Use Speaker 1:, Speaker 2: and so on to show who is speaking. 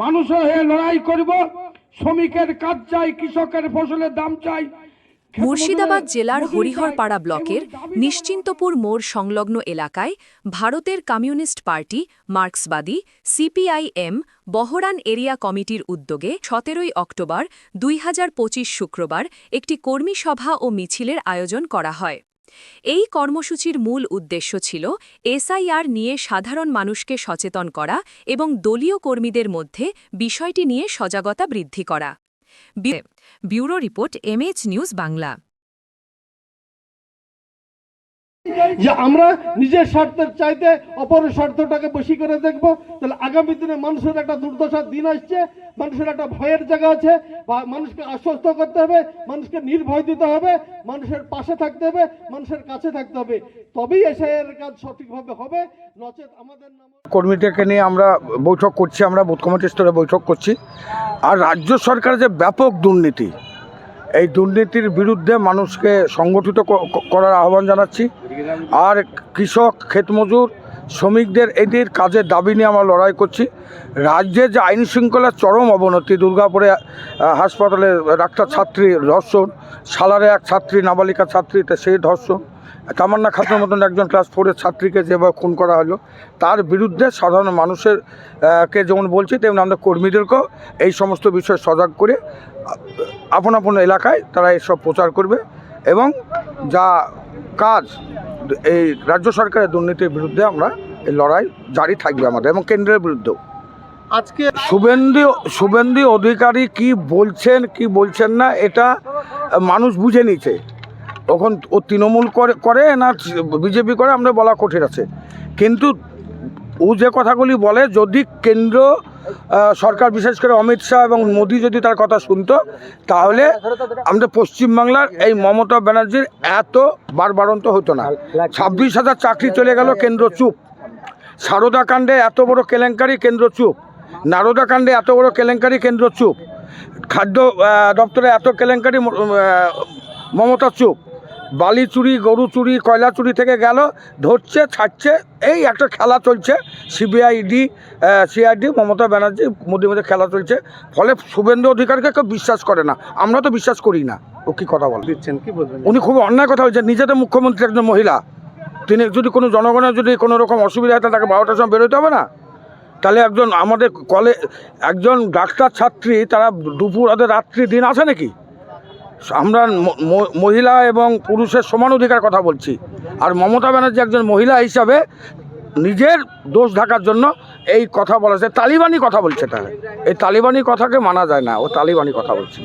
Speaker 1: মানুষের হয়ে লড়াই করব শ্রমিকের কাজ চাই কৃষকের ফসলের দাম চাই।
Speaker 2: মুর্শিদাবাদ জেলার হরিহরপাড়া ব্লকের নিশ্চিন্তপুর মোড় সংলগ্ন এলাকায় ভারতের কমিউনিস্ট পার্টি মার্ক্সবাদী সিপিআইএম বহরান এরিয়া কমিটির উদ্যোগে সতেরোই অক্টোবর দুই হাজার পঁচিশ শুক্রবার একটি কর্মী সভা ও মিছিলের আয়োজন করা হয়। এই কর্মসূচির মূল উদ্দেশ্য ছিল এসআইআর নিয়ে সাধারণ মানুষকে সচেতন করা এবং দলীয় কর্মীদের মধ্যে বিষয়টি নিয়ে সজাগতা বৃদ্ধি করা। Bureau report, MH news Bangla.
Speaker 3: যে আমরা নিজের স্বার্থের চাইতে অপরের স্বার্থটাকে বেশি করে দেখব, তাহলে আগামী দিনে মানুষের একটা দুর্দশার দিন আসছে, মানুষের একটা ভয়ের জায়গা আছে, বা মানুষকে আশ্বস্ত করতে হবে, মানুষকে নির্ভয় দিতে হবে, মানুষের পাশে থাকতে হবে, মানুষের কাছে থাকতে হবে। তবেই এসআইয়ের কাজ সঠিকভাবে হবে। নচেত আমাদের
Speaker 4: কর্মীদেরকে নিয়ে আমরা বৈঠক করছি, আমরা বুথ কমিটি স্তরে বৈঠক করছি। আর রাজ্য সরকারের যে ব্যাপক দুর্নীতি এই দুর্নীতির বিরুদ্ধে মানুষকে সংগঠিত করার আহ্বান জানাচ্ছি। আর কৃষক, ক্ষেতমজুর, শ্রমিকদের এদের কাজের দাবি নিয়ে আমরা লড়াই করছি। রাজ্যে যে আইন শৃঙ্খলার চরম অবনতি, দুর্গাপুরে হাসপাতালে ডাক্তার ছাত্রী ধর্ষণ, সালারে এক ছাত্রী নাবালিকা ছাত্রী সেই ধর্ষণ তামান্না খাতুনের মতন একজন ক্লাস ফোরের ছাত্রীকে যেভাবে খুন করা হলো তার বিরুদ্ধে সাধারণ মানুষের কে যেমন বলছি তেমন আমাদের কর্মীদেরকেও এই সমস্ত বিষয়ে সজাগ করে আপন আপন এলাকায় তারা এসব প্রচার করবে এবং যা কাজ এই রাজ্য সরকারের দুর্নীতির বিরুদ্ধে আমরা এই লড়াই জারি থাকবে আমাদের এবং কেন্দ্রের বিরুদ্ধেও।
Speaker 3: আজকে
Speaker 4: শুভেন্দু শুভেন্দু অধিকারী কি বলছেন কি বলছেন না এটা মানুষ বুঝে নিচ্ছে তখন ও তৃণমূল করে করে না বিজেপি করে, আমরা বলা কঠিন আছে। কিন্তু ও যে কথাগুলি বলে, যদি কেন্দ্র সরকার বিশেষ করে অমিত শাহ এবং মোদি যদি তার কথা শুনতো, তাহলে আমাদের পশ্চিমবাংলার এই মমতা ব্যানার্জির এত বারবারন্ত হতো না। ছাব্বিশ হাজার চাকরি চলে গেল, কেন্দ্র চুপ। সারদা কাণ্ডে এত বড় কেলেঙ্কারি, কেন্দ্র চুপ। নারদা কাণ্ডে এত বড় কেলেঙ্কারি, কেন্দ্র চুপ। খাদ্য দপ্তরে এত কেলেঙ্কারি মমতা চুপ। বালি চুরি গরু চুরি কয়লা চুরি থেকে গেল ধরছে ছাড়ছে এই একটা খেলা চলছে। সিবিআইডি সিআইডি মমতা ব্যানার্জি মধ্যে মধ্যে খেলা চলছে। ফলে শুভেন্দু অধিকারকে কেউ বিশ্বাস করে না। আমরা তো বিশ্বাস করি না। ও কি কথা বলে?
Speaker 3: দিচ্ছেন কি বলবেন?
Speaker 4: উনি খুব অন্যায় কথা বলছেন। নিজেদের মুখ্যমন্ত্রী একজন মহিলা। তিনি যদি কোনো জনগণের যদি কোনো রকম অসুবিধা হয় তাহলে তাকে বারোটার সময় বেরোতে হবে না? তাহলে একজন আমাদের কলে একজন ডাক্তার ছাত্রী তারা দুপুর আধে রাত্রি দিন আসে নাকি? আমরা মহিলা এবং পুরুষের সমান অধিকার কথা বলছি। আর মমতা ব্যানার্জি একজন মহিলা হিসাবে নিজের দোষ ঢাকার জন্য এই কথা বলেছে। তালিবানি কথা বলছে তারা। এই তালিবানি কথাকে মানা যায় না। ও তালিবানি কথা বলছে।